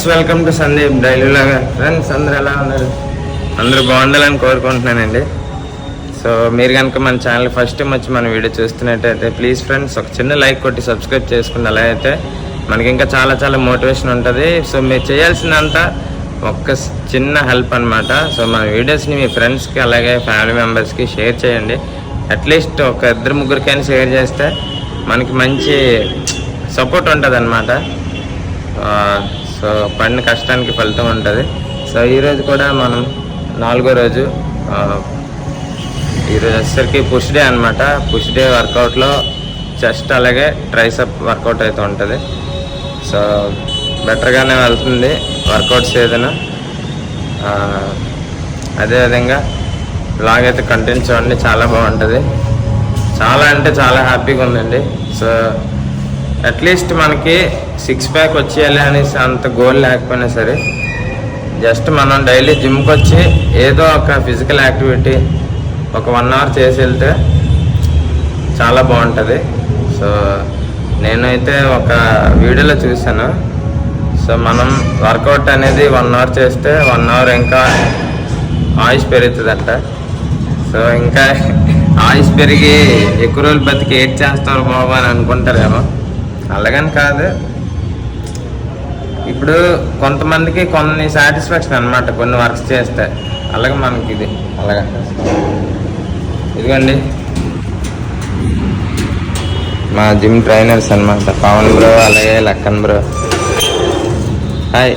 Friends welcome to Sandeep daily లాగా friends అందరు ఎలా ఉన్నారు? అందరూ బాగుండాలని కోరుకుంటున్నానండి. సో మీరు కనుక మన ఛానల్ ఫస్ట్ టైం వచ్చి మన వీడియో చూస్తున్నట్టయితే ప్లీజ్ ఫ్రెండ్స్ ఒక చిన్న లైక్ కొట్టి సబ్స్క్రైబ్ చేసుకుని అలా అయితే మనకి ఇంకా చాలా చాలా మోటివేషన్ ఉంటుంది. సో మీరు చేయాల్సిందంతా ఒక్క చిన్న హెల్ప్ అనమాట సో మన వీడియోస్ని మీ ఫ్రెండ్స్కి అలాగే ఫ్యామిలీ మెంబర్స్కి షేర్ చేయండి. అట్లీస్ట్ ఒక ఇద్దరు ముగ్గురికైనా షేర్ చేస్తే మనకి మంచి సపోర్ట్ ఉంటుంది అనమాట సో పడిన కష్టానికి ఫలితం ఉంటుంది. సో ఈరోజు కూడా మనం నాలుగో రోజు ఈరోజు వచ్చేసరికి పుష్ డే అనమాట పుష్ డే వర్కౌట్లో చెస్ట్ అలాగే ట్రైసప్ వర్కౌట్ అయితే ఉంటుంది. సో బెటర్గానే వెళ్తుంది వర్కౌట్స్ ఏదైనా అదేవిధంగా బ్లాగ్ అయితే కంటిన్యూ చూడండి చాలా బాగుంటుంది. చాలా అంటే చాలా హ్యాపీగా ఉందండి. సో అట్లీస్ట్ మనకి సిక్స్ ప్యాక్ వచ్చేయాలి అనేసి అంత గోల్ లేకపోయినా సరే జస్ట్ మనం డైలీ జిమ్కి వచ్చి ఏదో ఒక ఫిజికల్ యాక్టివిటీ ఒక వన్ అవర్ చేసి వెళ్తే చాలా బాగుంటుంది. సో నేనైతే ఒక వీడియోలో చూశాను. సో మనం వర్కౌట్ అనేది వన్ అవర్ చేస్తే వన్ అవర్ ఇంకా ఆయుష్ పెరుగుతుందంట. సో ఇంకా ఆయుష్ పెరిగి ఎక్కువ రోజులు బతికి ఏడ్ చేస్తారు బాబు అని అనుకుంటారేమో. అలాగని కాదు. ఇప్పుడు కొంతమందికి కొన్ని సాటిస్ఫాక్షన్ అన్నమాట కొన్ని వర్క్స్ చేస్తే. అలాగే మనకి ఇది అలాగా. ఇదిగోండి. మా జిమ్ ట్రైనర్స్ అనమాట పవన్ బ్రో అలాగే Lakhan bro. Hi.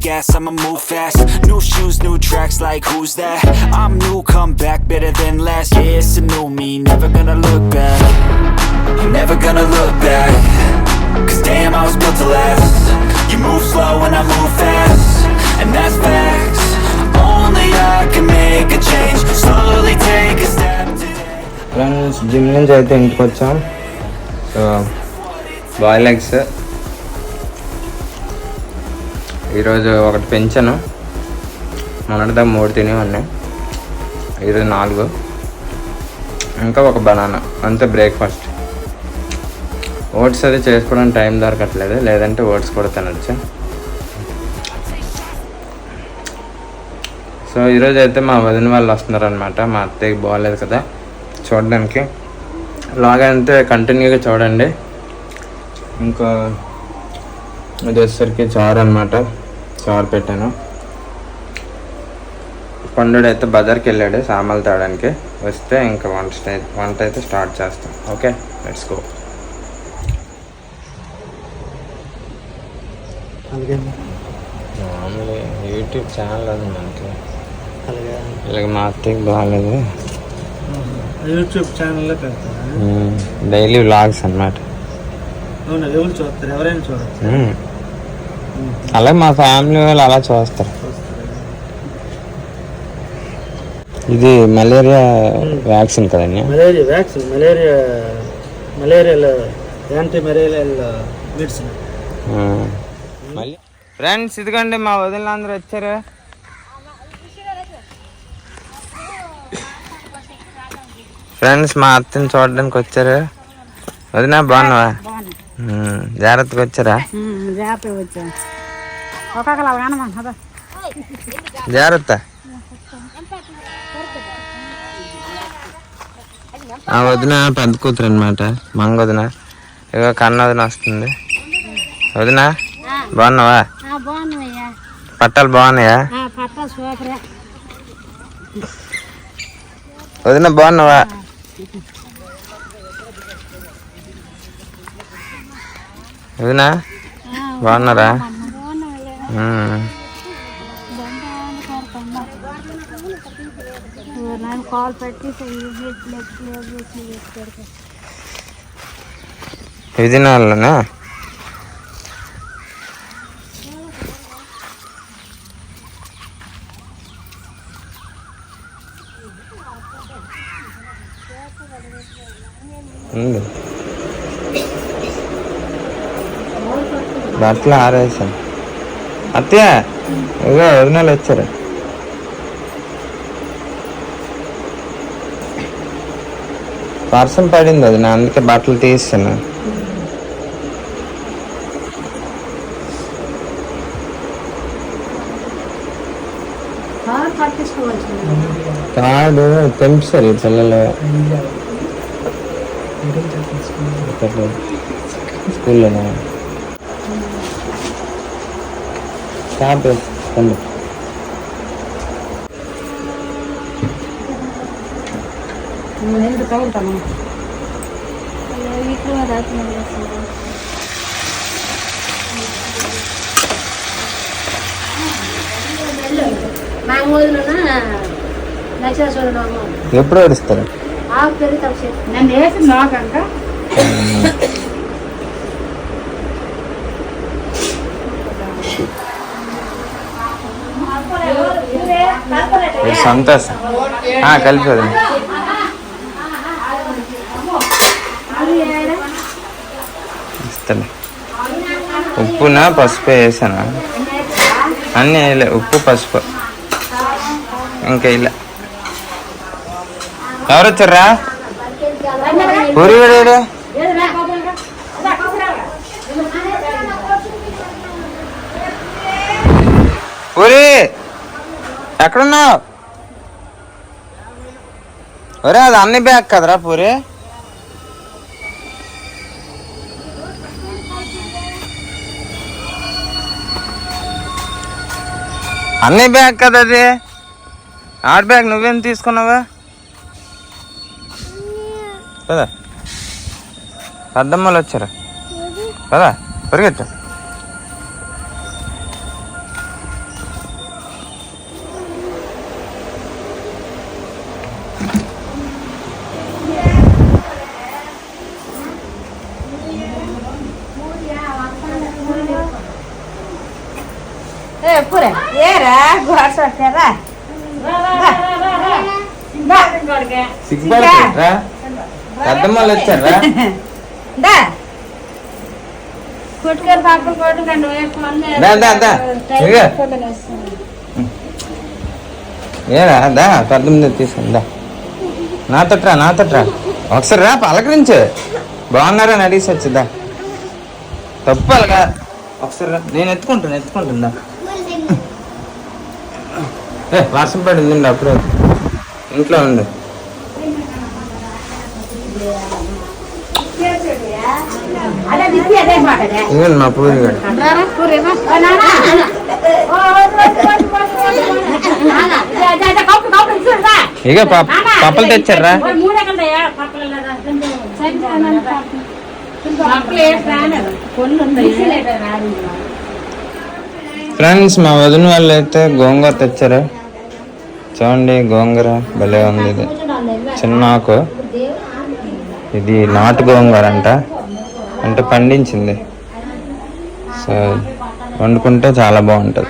gas, I'ma move fast New shoes, new tracks, like who's that? I'm new, come back, better than last Yeah, it's a new me, never gonna look back I'm never gonna look back Cause damn, I was built to last You move slow and I move fast And that's facts Only I can make a change Slowly take a step today friends gym నుంచి అయితే ఇంటికి వచ్చాం so bye legs ఈరోజు ఒకటి పెంచాను. మొన్నటిదా మూడు తిని ఉన్నాయి ఈరోజు నాలుగు. ఇంకా ఒక బనానా. అంతే బ్రేక్ఫాస్ట్. ఓట్స్ అది చేసుకోవడానికి టైం దొరకట్లేదు. లేదంటే ఓట్స్ కూడా తినచ్చు. సో ఈరోజు అయితే మా వదిన వాళ్ళు వస్తున్నారనమాట మా అత్తయ్యకి బాగోలేదు కదా. చూడడానికి. లాగా అంతే కంటిన్యూగా చూడండి. ఇంకా ఇది వచ్చేసరికి చారు అనమాట చారు పెట్టాను. పండుడు అయితే బజార్కి వెళ్ళాడు సామాన్లు తేవడానికి వస్తే ఇంకా వంట వంట అయితే స్టార్ట్ చేస్తాం. ఓకే? Let's go. అలాగే మామూలు యూట్యూబ్ ఛానల్ ఉంది మనకి. అలాగే. ఇలాగ మా బాగాలేదు. యూట్యూబ్ ఛానల్లో డైలీ వ్లాగ్స్ అన్నమాట. అవునా ఎవరు చూస్తారు? ఎవరైనా చూడచ్చు? అలాగే మా ఫ్యామిలీ వాళ్ళు అలా చూస్తారు. ఇది మలేరియా వ్యాక్సిన్ కదండి? మలేరియా వ్యాక్సిన్ మలేరియా మలేరియాలో యాంటీ మలేరియల్ మెడిసిన్ మళ్ళీ? ఫ్రెండ్స్ ఇదిగోండి మా వదిన అందరూ వచ్చారు. ఫ్రెండ్స్ మా అత్తని చూడడానికి వచ్చారు. వదిన బాగున్నావా. జాగ్రత్తగా వచ్చారా? జాగ్రత్తగా వచ్చాం జాగ్రత్త. ఆ వదిన పెద్ద కూతురు అనమాట మంగ వదిన. ఇక కన్న వదిన వస్తుంది. వదిన బాగున్నావా? పట్టాలు బాగున్నాయా? వదిన బాగున్నావా? ఎదునా బాగున్నారా విధినాలనా ఉంది బట్టలు ఆరేసాను అత్తయ్య ఇదిగో వదినాలు వచ్చారు వర్షం పడింది అది నా అందుకే బట్టలు పట్టించుకోవచ్చు కాదు తెంపుతారు ఈ పిల్లలు. స్కూల్లోనే? స్టాప్ వేసుకోండి తగులుతాను ఇట్లు ఎప్పుడు ఏడుస్తారు? నన్ను వేసి నాకంక మీరు సంతోషం. కలిపి ఇస్తాను ఉప్పున పసుపు వేసాను? అన్నీ వేయలే ఉప్పు పసుపు. ఇంకా ఇలా. ఎవరు వచ్చారా పూరి వీడు పూరి ఎక్కడున్నావు? ఒరే అది అన్ని బ్యాగ్ కదరా పూరి? అన్ని బ్యాగ్ కదా అది? ఆడ బ్యాగ్ నువ్వేం తీసుకున్నావా? కదా పెద్దమ్మలు వచ్చారా. కదా పరిగెత్తు. ఏ పూరే ఏరా గోడ్స్ వచ్చారా సిగ్గుపడుతుండ్రా పెద్దమ్మలు వచ్చారా దా కొట్టుకొని పక్కన కొట్టుకండి దా. ఏరా పెద్దమ్మ నాతోట్రా నాతోట్రా ఒకసారి రా పలకరించు బాగున్నారని అడిగి వచ్చిద్దా తప్పు అలాగా ఒకసారి. నేను ఎత్తుకుంటాను ఎత్తుకుంటుందా వర్షం పడింది అప్పుడు. ఇంట్లో ఉండు. ఇవ్వండి మా పూరి గారు. ఇక పప్పలు తెచ్చారా? ఫ్రెండ్స్ మా వదిన వాళ్ళు అయితే గోంగూర తెచ్చారు. చూడండి గోంగూర భలే ఉంది ఇది. చిన్న ఆకు ఇది నాటు గోంగూర అంట. అంటే పండించింది. సో వండుకుంటే చాలా బాగుంటుంది.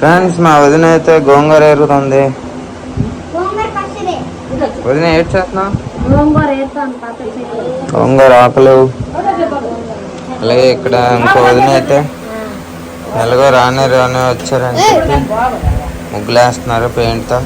ఫ్రెండ్స్ మా వదిన అయితే గోంగూర ఎరుగుతుంది. వదిన ఏం చేస్తున్నావు? గోంగూర ఆకులు. అలాగే ఇక్కడ ఇంకో వదిన అయితే ఎలాగో రానే రానే వచ్చారని చెప్పి ముగ్గులు వేస్తున్నారు పెయింట్తో.